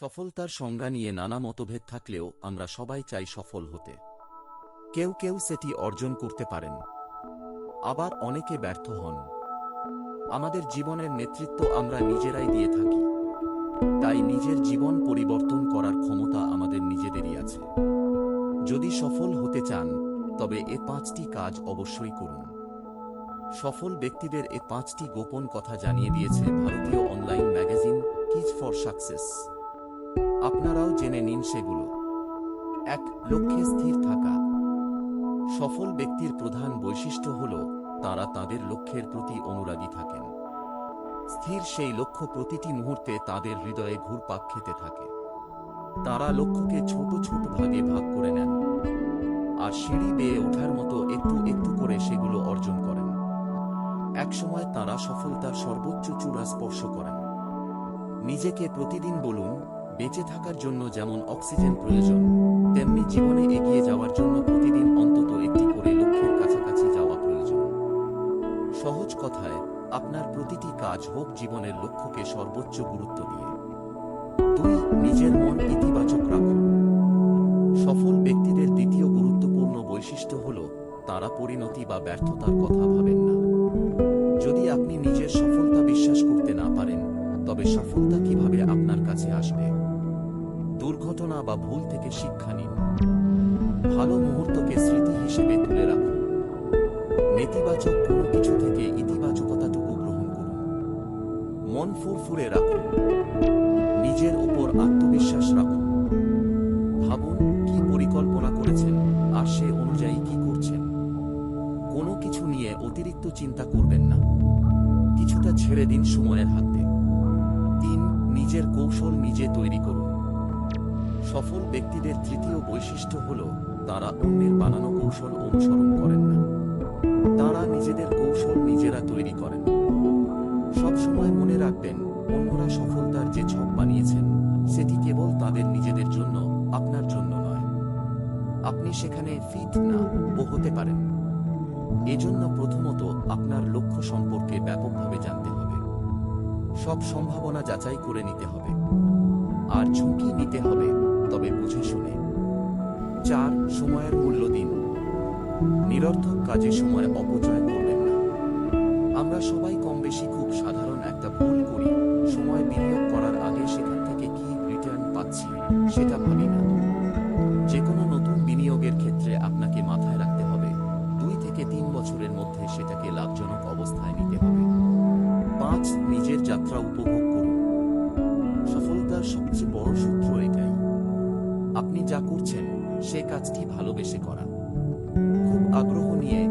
সফলতার সংজ্ঞা নিয়ে নানা মতভেদ থাকলেও আমরা সবাই চাই সফল হতে। কেউ কেউ সেটি অর্জন করতে পারেন। আবার অনেকে ব্যর্থ হন। আমাদের জীবনের নেতৃত্ব আমরা নিজেরাই দিয়ে থাকি। তাই নিজের জীবন পরিবর্তন করার ক্ষমতা আমাদের নিজেদেরই আছে। যদি সফল হতে চান, তবে এ পাঁচটি কাজ অবশ্যই করুন। সফল ব্যক্তিদের এ পাঁচটি গোপন কথা জানিয়ে দিয়েছে ভারতীয় online magazine Keys for Success. আপনারাও জেনে নিন সেগুলো। এক, লক্ষ্যে স্থির থাকা। সফল ব্যক্তির প্রধান বৈশিষ্ট্য হল তারা তাদের লক্ষ্যের প্রতি অনুরাগী থাকেন। স্থির সেই লক্ষ্য প্রতিটি মুহূর্তে তাদের হৃদয়ে ঘুরপাক খেতে থাকে। তারা লক্ষ্যকে ছোট ছোট ভাগে ভাগ করে নেন। আর সিঁড়ি বেয়ে ওঠার মতো একটু একটু করে সেগুলো অর্জন করেন। একসময় তারা সফলতার সর্বোচ্চ চূড়া স্পর্শ করেন। নিজেকে প্রতিদিন বলুন বেঁচে থাকার জন্য যেমন অক্সিজেন প্রয়োজন, তেমনি জীবনে এগিয়ে যাওয়ার জন্য প্রতিদিন অন্তত একটি করে লক্ষ্যের কাছাকাছি যাওয়া প্রয়োজন। সহজ কথায়, আপনার প্রতিটি কাজ হোক জীবনের লক্ষ্যকে সর্বোচ্চ গুরুত্ব দিয়ে। দুই, নিজের মন ইতিবাচক রাখুন। সফল ব্যক্তিদের দ্বিতীয় গুরুত্বপূর্ণ বৈশিষ্ট্য হল, তারা পরিণতি বা ব্যর্থতার কথা ভাবেন না। যদি আপনি নিজের সফলতা বিশ্বাস করতে না পারেন তবে সফলতা কীভাবে আপনার কাছে আসবে? দুর্ঘটনা বা ভুল থেকে শিক্ষা নিন। ভালো মুহূর্তকে স্মৃতি হিসেবে তুলে রাখুন। নেতিবাচক কোনো কিছু থেকে ইতিবাচকতাটুকু গ্রহণ করুন। মন ফুরফুরে রাখুন। নিজের উপর আত্মবিশ্বাস রাখুন। ভাবুন কি পরিকল্পনা করেছেন আর সে অনুযায়ী কি করছেন। কোনো কিছু নিয়ে অতিরিক্ত চিন্তা করবেন না। কিছুটা ছেড়ে দিন সময়ের হাতে কৌশল নিজে তৈরি করুন। সফল ব্যক্তিদের তৃতীয় বৈশিষ্ট্য হল তারা অন্যের বানানো কৌশল অনুসরণ করেন না। তারা নিজেদের কৌশল নিজেরা তৈরি করেন। সবসময় মনে রাখবেন, অন্যরা সফলতার যে ছক বানিয়েছেন, সেটি কেবল তাদের নিজেদের জন্য, আপনার জন্য নয়। আপনি সেখানে ফিট না, ও হতে পারেন। এজন্য প্রথমত আপনার লক্ষ্য সম্পর্কে ব্যাপকভাবে জানতে সব সম্ভাবনা যাচাই করে নিতে হবে। আর ঝুঁকি নিতে হবে, তবে বুঝে শুনে। চার, সময়ের মূল্য দিন। নিরর্থক কাজে সময় অপচয় করবেন না। আমরা সবাই কম বেশি খুব সাধারণ একটা ভুল করি। সময় বিনিয়োগ করার আগে সেখান থেকে কি রিটার্ন পাচ্ছি, সেটা ভাবি না। যে কোনো নতুন বিনিয়োগের ক্ষেত্রে আপনাকে মাথায় রাখতে হবে। দুই থেকে তিন বছরের মধ্যে সেটাকে লাভজনক অবস্থায় নিতে হবে। পাঁচ নিজের যাত্রা উপভোগ করুন। সফলতার সবচেয়ে বড় সূত্র এটাই। আপনি যা করছেন, সে কাজটি ভালোবেসে করা খুব আগ্রহ নিয়ে